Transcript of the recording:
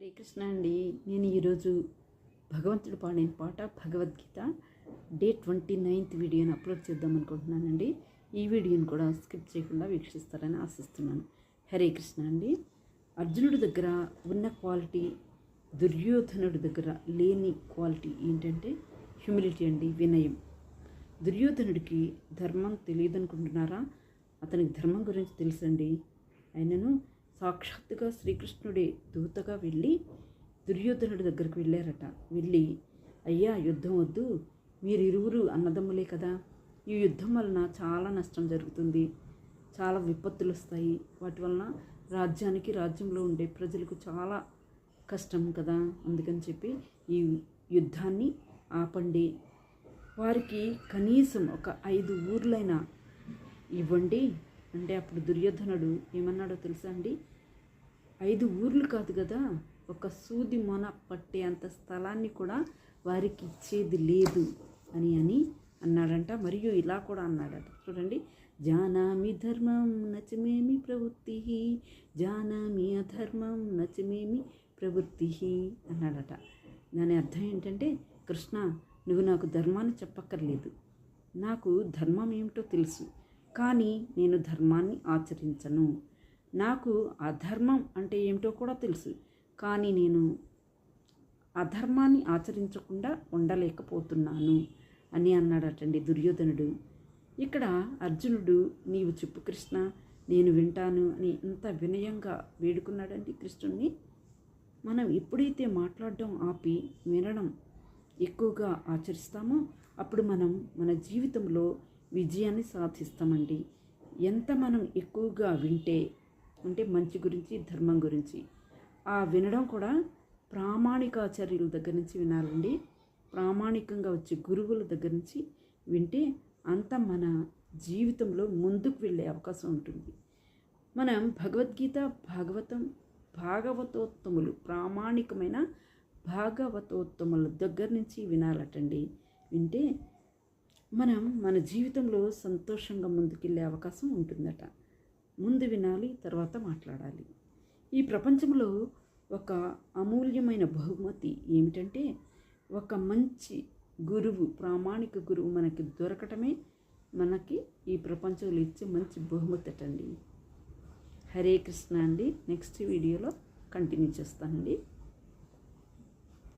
హరే కృష్ణ అండి. నేను ఈరోజు భగవంతుడు పాడిన పాట భగవద్గీత. డే ట్వంటీ నైన్త్ వీడియోని అప్లోడ్ చేద్దాం అనుకుంటున్నానండి. ఈ వీడియోని కూడా స్కిప్ చేయకుండా వీక్షిస్తారని ఆశిస్తున్నాను. హరే కృష్ణ అండి. అర్జునుడి దగ్గర ఉన్న క్వాలిటీ దుర్యోధనుడి దగ్గర లేని క్వాలిటీ ఏంటంటే హ్యూమిలిటీ అండి వినయం. దుర్యోధనుడికి ధర్మం తెలియదు అనుకుంటున్నారా అతనికి ధర్మం గురించి తెలుసండి. ఆయనను సాక్షాత్తుగా శ్రీకృష్ణుడే దూతగా వెళ్ళి దుర్యోధనుడి దగ్గరికి వెళ్ళారట. వెళ్ళి అయ్యా యుద్ధం వద్దు. మీరిరువురు అన్నదమ్ములే కదా. ఈ యుద్ధం వలన చాలా నష్టం జరుగుతుంది. చాలా విపత్తులు వస్తాయి. వాటి వలన రాజ్యానికి రాజ్యంలో ఉండే ప్రజలకు చాలా కష్టం కదా. అందుకని చెప్పి ఈ యుద్ధాన్ని ఆపండి. వారికి కనీసం ఒక ఐదు ఊర్లైనా ఇవ్వండి. అంటే అప్పుడు దుర్యోధనుడు ఏమన్నాడో తెలుసా అండి? ఐదు ఊర్లు కాదు కదా ఒక సూది మొన పట్టే అంత స్థలాన్ని కూడా వారికి ఇచ్చేది లేదు అని అని అన్నాడంట. మరియు ఇలా కూడా అన్నాడట. చూడండి. జానామి ధర్మం నచమేమి ప్రవృత్తి? జానామి అధర్మం నచమేమి ప్రవృత్తి? అన్నాడట. దాని అర్థం ఏంటంటే కృష్ణ నువ్వు నాకు ధర్మాన్ని చెప్పక్కర్లేదు. నాకు ధర్మం ఏమిటో తెలుసు. కానీ నేను ధర్మాన్ని ఆచరించను. నాకు అధర్మం అంటే ఏమిటో కూడా తెలుసు. కానీ నేను అధర్మాన్ని ఆచరించకుండా ఉండలేకపోతున్నాను అని అన్నాడటండి దుర్యోధనుడు. ఇక్కడ అర్జునుడు నీవు చెప్పు కృష్ణ నేను వింటాను అని ఇంత వినయంగా వేడుకున్నాడండి కృష్ణుణ్ణి. మనం ఎప్పుడైతే మాట్లాడడం ఆపి వినడం ఎక్కువగా ఆచరిస్తామో అప్పుడు మనం మన జీవితంలో విజయాన్ని సాధిస్తామండి. ఎంత మనం ఎక్కువగా వింటే అంటే మంచి గురించి ధర్మం గురించి ఆ వినడం కూడా ప్రామాణికాచార్యుల దగ్గర నుంచి వినాలండి. ప్రామాణికంగా వచ్చే గురువుల దగ్గర నుంచి వింటే అంత మన జీవితంలో ముందుకు వెళ్ళే అవకాశం ఉంటుంది. మనం భగవద్గీత భాగవతం భాగవతోత్తములు ప్రామాణికమైన భాగవతోత్తముల దగ్గర నుంచి వినాలటండి. వింటే మనం మన జీవితంలో సంతోషంగా ముందుకెళ్ళే అవకాశం ఉంటుందట. ముందు వినాలి తర్వాత మాట్లాడాలి. ఈ ప్రపంచంలో ఒక అమూల్యమైన బహుమతి ఏమిటంటే ఒక మంచి గురువు ప్రామాణిక గురువు మనకి దొరకటమే మనకి ఈ ప్రపంచంలో ఇచ్చే మంచి బహుమతి అటండి హరే కృష్ణ అండి. నెక్స్ట్ వీడియోలో కంటిన్యూ చేస్తానండి.